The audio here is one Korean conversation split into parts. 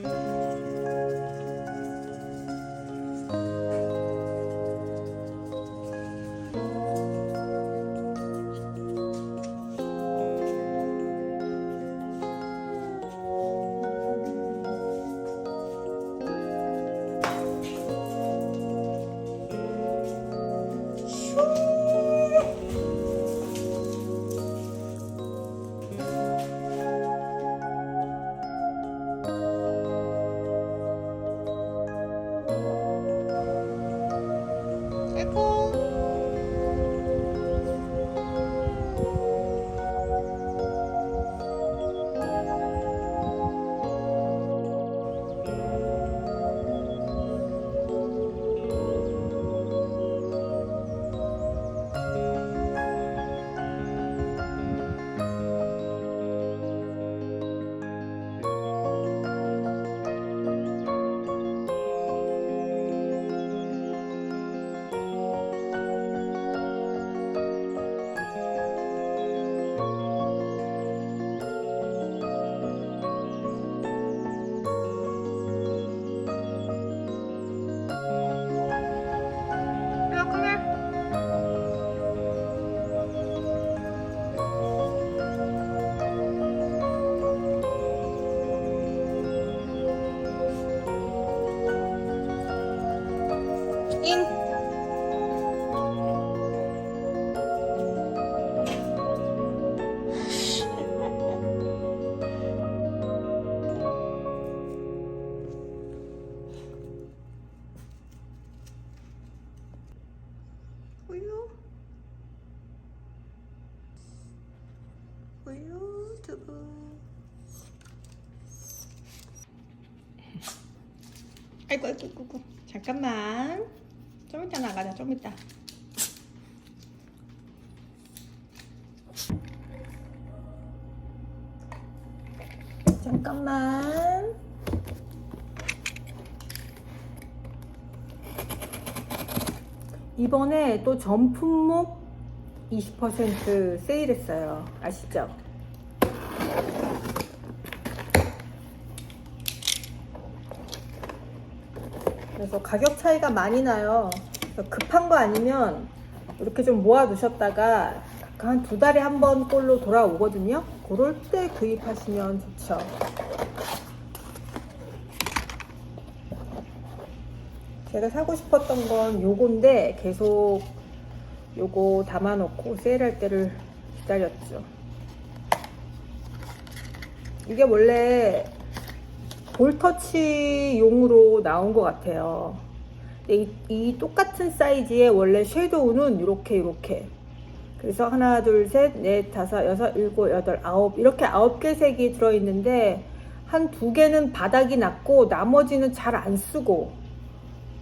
야, 아이고 아이고 아이고. 잠깐만. 좀 이따 나가자. 좀 이따. 잠깐만. 이번에 또 전 품목 20% 세일했어요. 아시죠? 그래서 가격 차이가 많이 나요. 급한 거 아니면 이렇게 좀 모아 두셨다가 한 두 달에 한 번 꼴로 돌아오거든요. 그럴 때 구입하시면 좋죠. 제가 사고 싶었던 건 요건데 계속 요거 담아놓고 세일할 때를 기다렸죠. 이게 원래 볼터치용으로 나온 것 같아요. 이, 이 똑같은 사이즈의 원래 섀도우는 이렇게 이렇게 그래서 하나 둘 셋 넷 다섯 여섯 일곱 여덟 아홉 이렇게 아홉 개 색이 들어있는데 한 두 개는 바닥이 났고 나머지는 잘 안 쓰고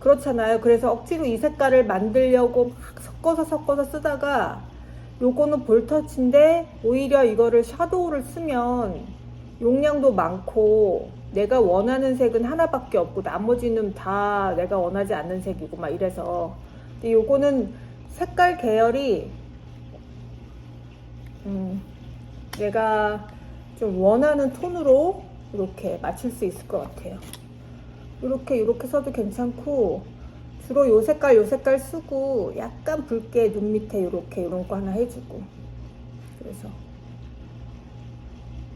그렇잖아요. 그래서 억지로 이 색깔을 만들려고 막 섞어서 섞어서 쓰다가 요거는 볼터치인데 오히려 이거를 샤도우를 쓰면 용량도 많고 내가 원하는 색은 하나밖에 없고 나머지는 다 내가 원하지 않는 색이고 막 이래서 근데 요거는 색깔 계열이 음 내가 좀 원하는 톤으로 이렇게 맞출 수 있을 것 같아요. 이렇게 이렇게 써도 괜찮고 주로 요 색깔 요 색깔 쓰고 약간 붉게 눈 밑에 이렇게 이런 거 하나 해주고 그래서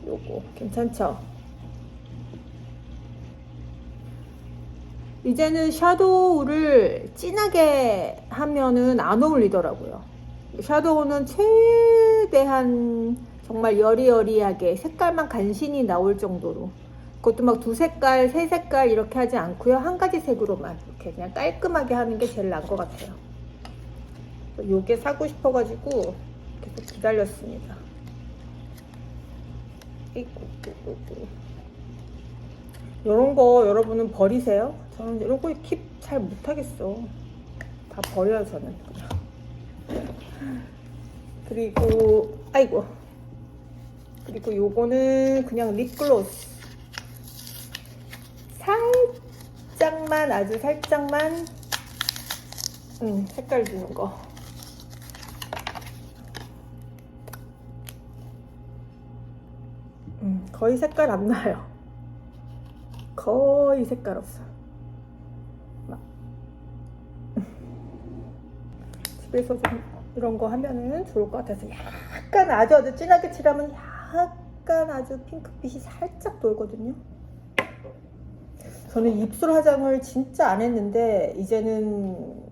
요거 괜찮죠? 이제는 샤도우를 진하게 하면은 안 어울리더라고요. 샤도우는 최대한 정말 여리여리하게 색깔만 간신히 나올 정도로 그것도 막 두 색깔, 세 색깔 이렇게 하지 않고요. 한 가지 색으로만 이렇게 그냥 깔끔하게 하는 게 제일 나은 것 같아요. 요게 사고 싶어가지고 계속 기다렸습니다. 이런 거 여러분은 버리세요? 저는 이런 거 킵 잘 못하겠어. 다 버려요, 저는. 그리고, 아이고. 그리고 요거는 그냥 립글로스. 살짝만, 아주 살짝만, 음, 색깔 주는 거. 음, 거의 색깔 안 나요. 거의 색깔 없어. 막. 집에서 좀 이런 거 하면은 좋을 것 같아서 약간 아주 아주 진하게 칠하면 약간 아주 핑크빛이 살짝 돌거든요. 저는 입술 화장을 진짜 안 했는데 이제는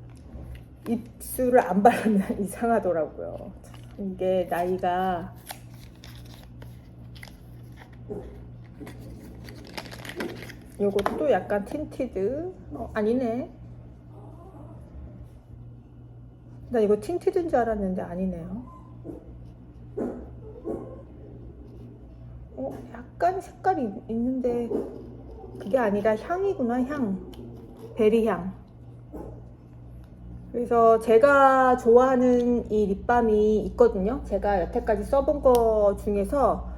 입술을 안 바르면 이상하더라고요. 참, 이게 나이가 요것도 약간 틴티드 어, 아니네 나 이거 틴티드인 줄 알았는데 아니네요. 어, 약간 색깔이 있- 있는데 그게 아니라 향이구나 향. 베리 향. 그래서 제가 좋아하는 이 립밤이 있거든요. 제가 여태까지 써본 거 중에서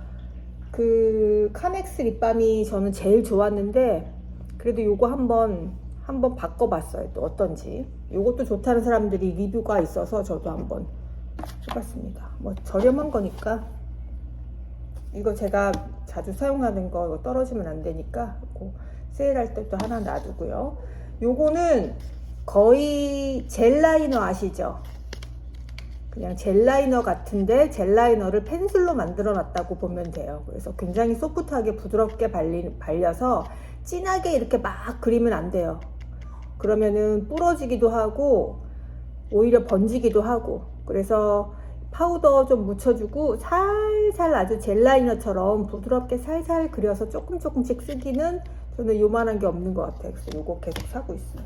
그 카맥스 립밤이 저는 제일 좋았는데 그래도 요거 한번 한번 바꿔봤어요 또 어떤지 요것도 좋다는 사람들이 리뷰가 있어서 저도 한번 해봤습니다 뭐 저렴한 거니까 이거 제가 자주 사용하는 거 떨어지면 안 되니까 세일할 때 또 하나 놔두고요 요거는 거의 젤 라이너 아시죠? 그냥 젤 라이너 같은데 젤 라이너를 펜슬로 만들어 놨다고 보면 돼요. 그래서 굉장히 소프트하게 부드럽게 발리, 발려서 진하게 이렇게 막 그리면 안 돼요. 그러면은 부러지기도 하고 오히려 번지기도 하고 그래서 파우더 좀 묻혀주고 살살 아주 젤 라이너처럼 부드럽게 살살 그려서 조금 조금씩 쓰기는 저는 요만한 게 없는 것 같아요. 그래서 요거 계속 사고 있어요.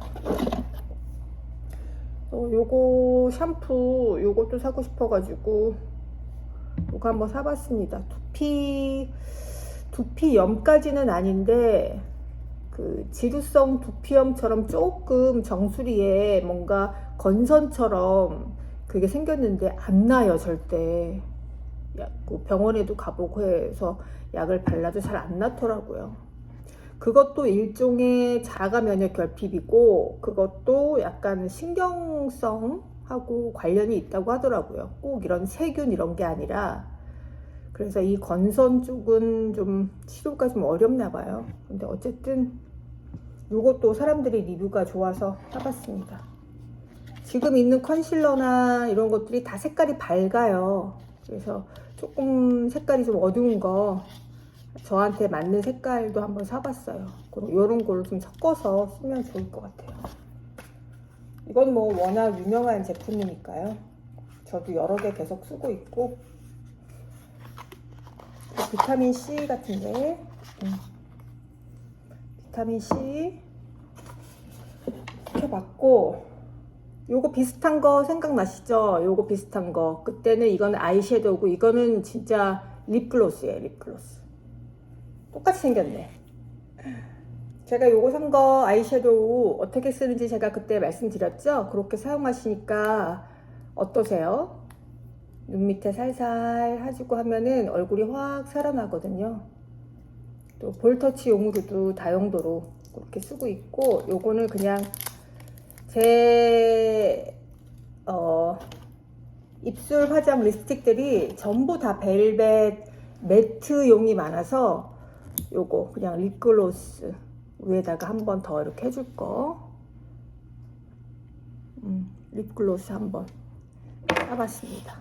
어, 요거 샴푸 요것도 사고 싶어가지고 요거 한번 사봤습니다. 두피 두피 염까지는 아닌데 그 지루성 두피염처럼 조금 정수리에 뭔가 건선처럼 그게 생겼는데 안 나요 절대. 약, 그 병원에도 가보고 해서 약을 발라도 잘 안 나더라고요. 그것도 일종의 자가 면역 결핍이고 그것도 약간 신경성하고 관련이 있다고 하더라고요. 꼭 이런 세균 이런 게 아니라 그래서 이 건선 쪽은 좀 치료가 좀 어렵나 봐요. 근데 어쨌든 이것도 사람들이 리뷰가 좋아서 사봤습니다. 지금 있는 컨실러나 이런 것들이 다 색깔이 밝아요. 그래서 조금 색깔이 좀 어두운 거 저한테 맞는 색깔도 한번 사봤어요. 그럼 이런 걸로 좀 섞어서 쓰면 좋을 것 같아요. 이건 뭐 워낙 유명한 제품이니까요. 저도 여러 개 계속 쓰고 있고 그 비타민 C 같은데 음. 비타민 C 이렇게 받고 요거 비슷한 거 생각나시죠? 요거 비슷한 거 그때는 이거는 아이섀도우고 이거는 진짜 립글로스예요 립글로스 똑같이 생겼네. 제가 요거 산 거 아이섀도우 어떻게 쓰는지 제가 그때 말씀드렸죠? 그렇게 사용하시니까 어떠세요? 눈 밑에 살살 해주고 하면은 얼굴이 확 살아나거든요. 또 볼터치 용으로도 다용도로 그렇게 쓰고 있고 요거는 그냥 제 어, 입술 화장 립스틱들이 전부 다 벨벳 매트용이 많아서 요거 그냥 립글로스 위에다가 한 번 더 이렇게 해줄 거 음, 립글로스 한번 사봤습니다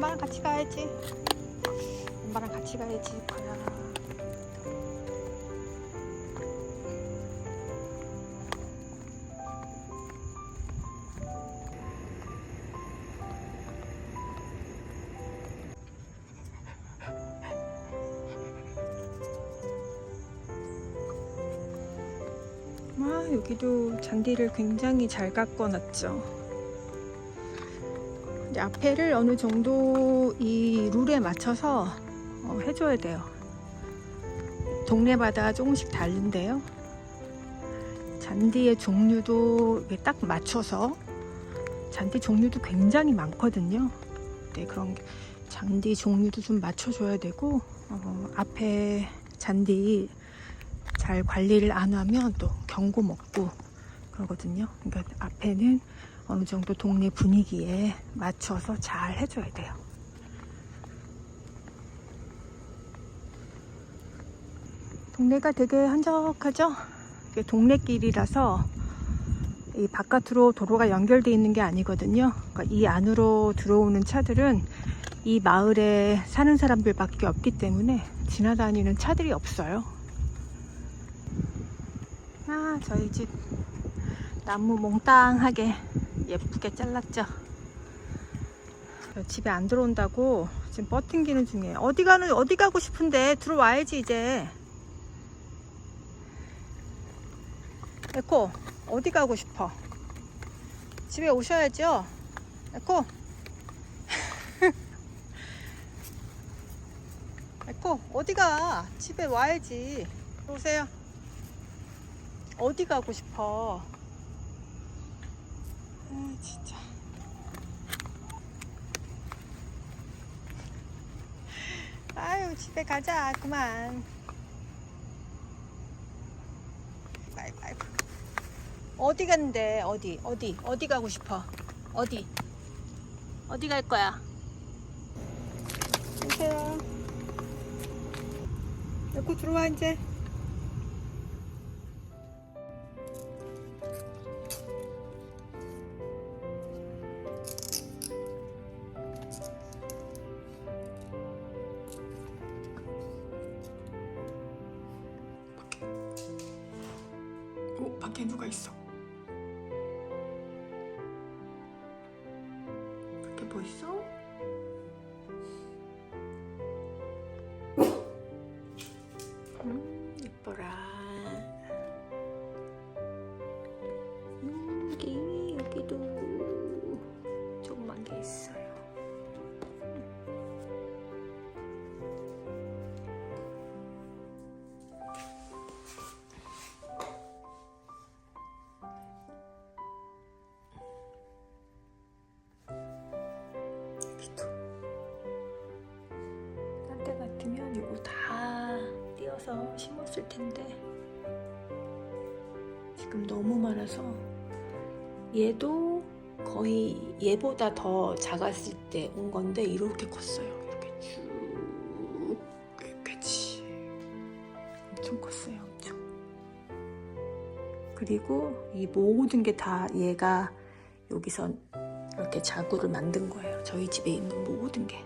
엄마랑 같이 가야지. 엄마랑 같이 가야지. 거야. 아, 여기도 잔디를 굉장히 잘 깎아놨죠. 앞에를 어느 정도 이 룰에 맞춰서 어, 해줘야 돼요. 동네마다 조금씩 다른데요. 잔디의 종류도 딱 맞춰서 잔디 종류도 굉장히 많거든요. 네, 그런 게 잔디 종류도 좀 맞춰줘야 되고 어, 앞에 잔디 잘 관리를 안 하면 또 경고 먹고 그러거든요. 그러니까 앞에는 어느 정도 동네 분위기에 맞춰서 잘 해줘야 돼요. 동네가 되게 한적하죠? 이게 동네길이라서 이 바깥으로 도로가 연결되어 있는 게 아니거든요. 그러니까 이 안으로 들어오는 차들은 이 마을에 사는 사람들밖에 없기 때문에 지나다니는 차들이 없어요. 아, 저희 집 나무 몽땅하게 예쁘게 잘랐죠. 집에 안 들어온다고 지금 버팅기는 중이에요. 어디 가는 어디 가고 싶은데 들어와야지 이제. 에코 어디 가고 싶어? 집에 오셔야죠. 에코. 에코 어디 가? 집에 와야지. 오세요. 어디 가고 싶어? 아 진짜. 아유 집에 가자 그만. 아이고 아이고. 어디 간대 어디 어디 어디 가고 싶어? 어디? 어디 갈 거야? 오세요. 여기 들어와 이제. 어, 밖에 누가? 밖 텐데 지금 너무 많아서 얘도 거의 얘보다 더 작았을 때 온 건데 이렇게 컸어요. 이렇게 쭉 여기까지 엄청 컸어요. 엄청. 그리고 이 모든 게 다 얘가 여기서 이렇게 자구를 만든 거예요. 저희 집에 있는 모든 게.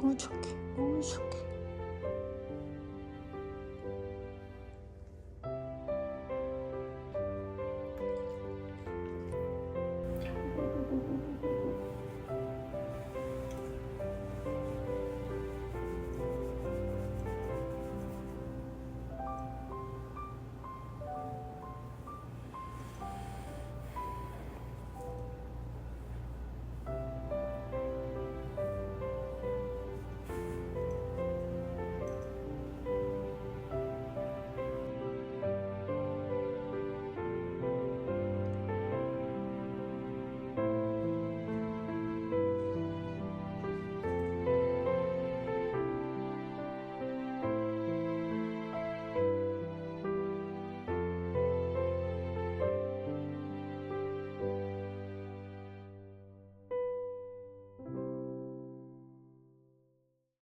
어, 착해. 어, 착해.